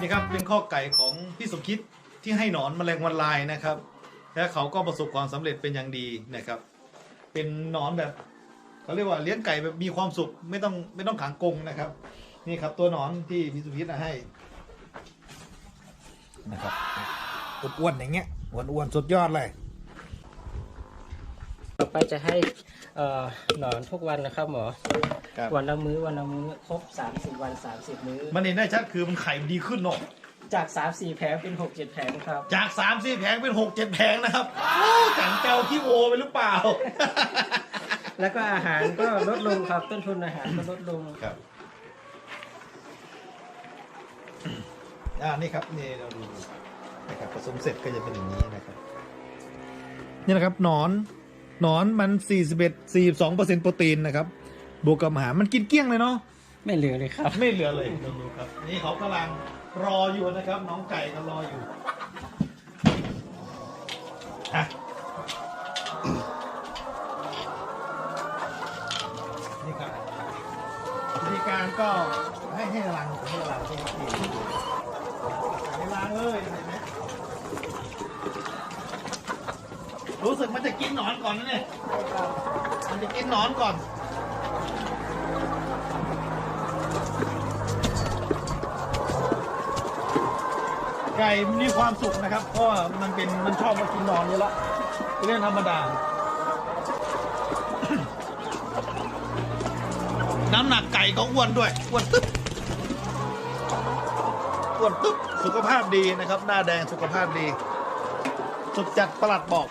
นี่ครับเป็นข้อไก่ของพี่สมคิดที่ให้หนอนแมลงวันลายนะครับ และเขาก็ประสบความสำเร็จเป็นอย่างดีนะครับ เป็นหนอนแบบเขาเรียกว่าเลี้ยงไก่แบบมีความสุขไม่ต้องไม่ต้องขังกรงนะครับ นี่ครับตัวหนอนที่พี่สมคิดให้นะครับอ้วนๆอย่างเงี้ยอ้วนๆสุดยอดเลย ไปจะให้เอ่อหนอนทุกวันนะครับหมอ ครับ วันละมื้อวันละมื้อครบ 30 วัน 30 มื้อ มันเห็นได้ชัดคือมันไข่มันดีขึ้นเนาะจาก 3 4 แผงเป็น 6 7 แผงครับ จากสามสี่แผงเป็นหกเจ็ดแผงนะครับโอ้จังเจ้าขี้โอไปหรือเปล่า แล้วก็อาหารก็ลดลงครับต้นทุนอาหารก็ลดลง ครับ อ่า นี่ครับ นี่เราดูนะครับผสมเสร็จก็จะเป็นอย่างนี้นะครับ นี่นะครับหนอน หนอนมัน41 42เปอร์เซ็นต์โปรตีนนะครับ บวกกับอาหารมันกินเกลี้ยงเลยเนาะ ไม่เหลือเลยครับ ไม่เหลือเลยลองดูครับ นี่เขากำลังรออยู่นะครับ น้องไก่ก็รออยู่อะนี่ครับวิธีการก็ให้ให้รังให้รังให้ทีให้รังเลยเห็นไหม รู้สึกมันจะกินหนอนก่อนนะเนี่ยมันจะกินหนอนก่อน ไก่มีความสุขนะครับ เพราะมันเป็นมันชอบมากินนอนอยู่แล้วเป็นเรื่องธรรมดา น้ำหนักไก่ก็อ้วนด้วยอ้วนตึ๊บอ้วนตึ๊บสุขภาพดีนะครับ หน้าแดงสุขภาพดี สุดจัดประหลัดบอก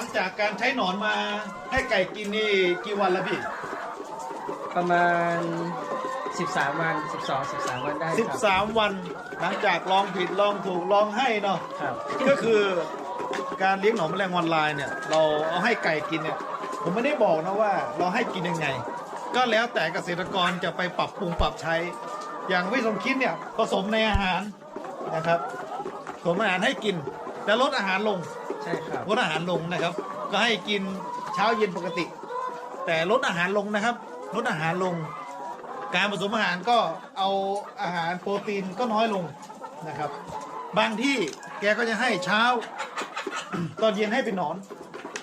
ลังจากการใช้หนอนมาให้ไก่กินนี่กี่วันแล้วพี่ประมาณ 13 วัน 12 13 วันได้ครับ13 วัน หลังจากลองผิดลองถูกลองให้เนาะครับ ก็คือการเลี้ยงหนอนแมลงวันลายเนี่ย เราเอาให้ไก่กินเนี่ย ผมไม่ได้บอกนะว่าเราให้กินยังไง ก็แล้วแต่เกษตรกรจะไปปรับปรุงปรับใช้ อย่างวิสมคิดเนี่ยผสมในอาหารนะครับผสมอาหารให้กินแล้วลดอาหารลง ใช่ครับลดอาหารลงนะครับ ก็ให้กินเช้าเย็นปกติ แต่ลดอาหารลงนะครับลดอาหารลง การผสมอาหารก็เอาอาหารโปรตีนก็น้อยลงนะครับ บางที่แกก็จะให้เช้า ตอนเย็นให้เป็นหนอน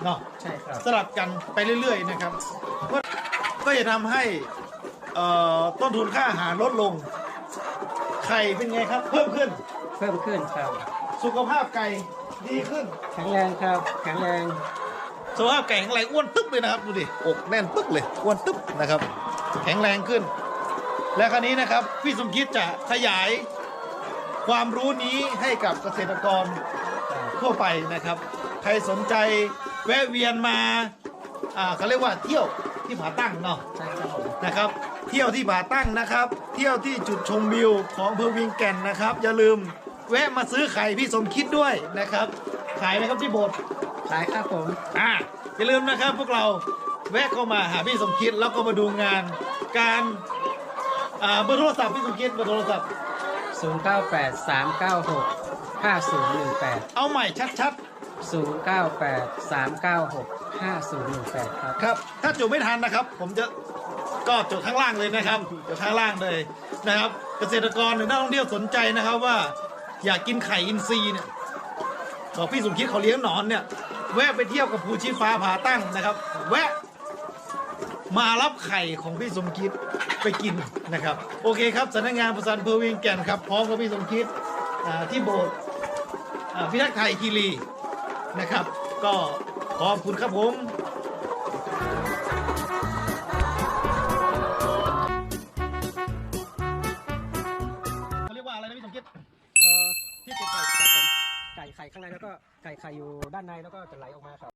เนาะใช่ครับสลับกันไปเรื่อยๆนะครับ ก็ก็จะทำให้เอ่อต้นทุนค่าอาหารลดลง ไข่เป็นไงครับ เพิ่มขึ้น เพิ่มขึ้นครับ สุขภาพไก่ ดีขึ้น แข็งแรงครับ แข็งแรงสุขภาพไก่แข็งแรงอ้วนตึ๊บเลยนะครับดูดิอกแน่นปึ๊กเลยอ้วนตึ๊บนะครับ แข็งแรงขึ้น และคราวนี้นะครับ พี่สมคิดจะขยาย ความรู้นี้ให้กับเกษตรกรทั่วไปนะครับ ใครสนใจแวะเวียนมาอ่าเขาเรียกว่าเที่ยวที่ผาตั้งเนาะใช่ครับผมนะครับ เที่ยวที่ผาตั้งนะครับ เที่ยวที่จุดชมวิวของอำเภอเวิงแก่นนะครับ อย่าลืม แวะมาซื้อไข่พี่สมคิดด้วยนะครับ ขายไหมครับที่โบสถ์ขายครับผมอ่าอย่าลืมนะครับ พวกเราแวะเข้ามาหาพี่สมคิดแล้วก็มาดูงานการอ่าเบอร์โทรศัพท์พี่สมคิดเบอร์โทรศัพท์ 098 396 5018 เอาใหม่ชัด098 396 5018 ครับ ๆครับ ถ้าจดไม่ทันนะครับ ผมจะก็จดข้างล่างเลยนะครับจดข้างล่างเลยนะครับ เกษตรกรหรือนักท่องเที่ยวสนใจนะครับว่า อยากกินไข่อินทรีเนี่ยบอกพี่สมคิดเขาเลี้ยงหนอนเนี่ย แวะไปเที่ยวกับภูชีฟ้าผาตั้งนะครับ แวะมารับไข่ของพี่สมคิดไปกินนะครับ โอเคครับสำนักงานประสานเพอร์วิงแก่นครับพร้อมกับพี่สมคิดที่โบสถ์พิทักษ์ไทยคีรีนะครับ ก็ขอบคุณครับผม ข้างในแล้วก็ไก่ไข่อยู่ด้านในแล้วก็จะไหลออกมาครับ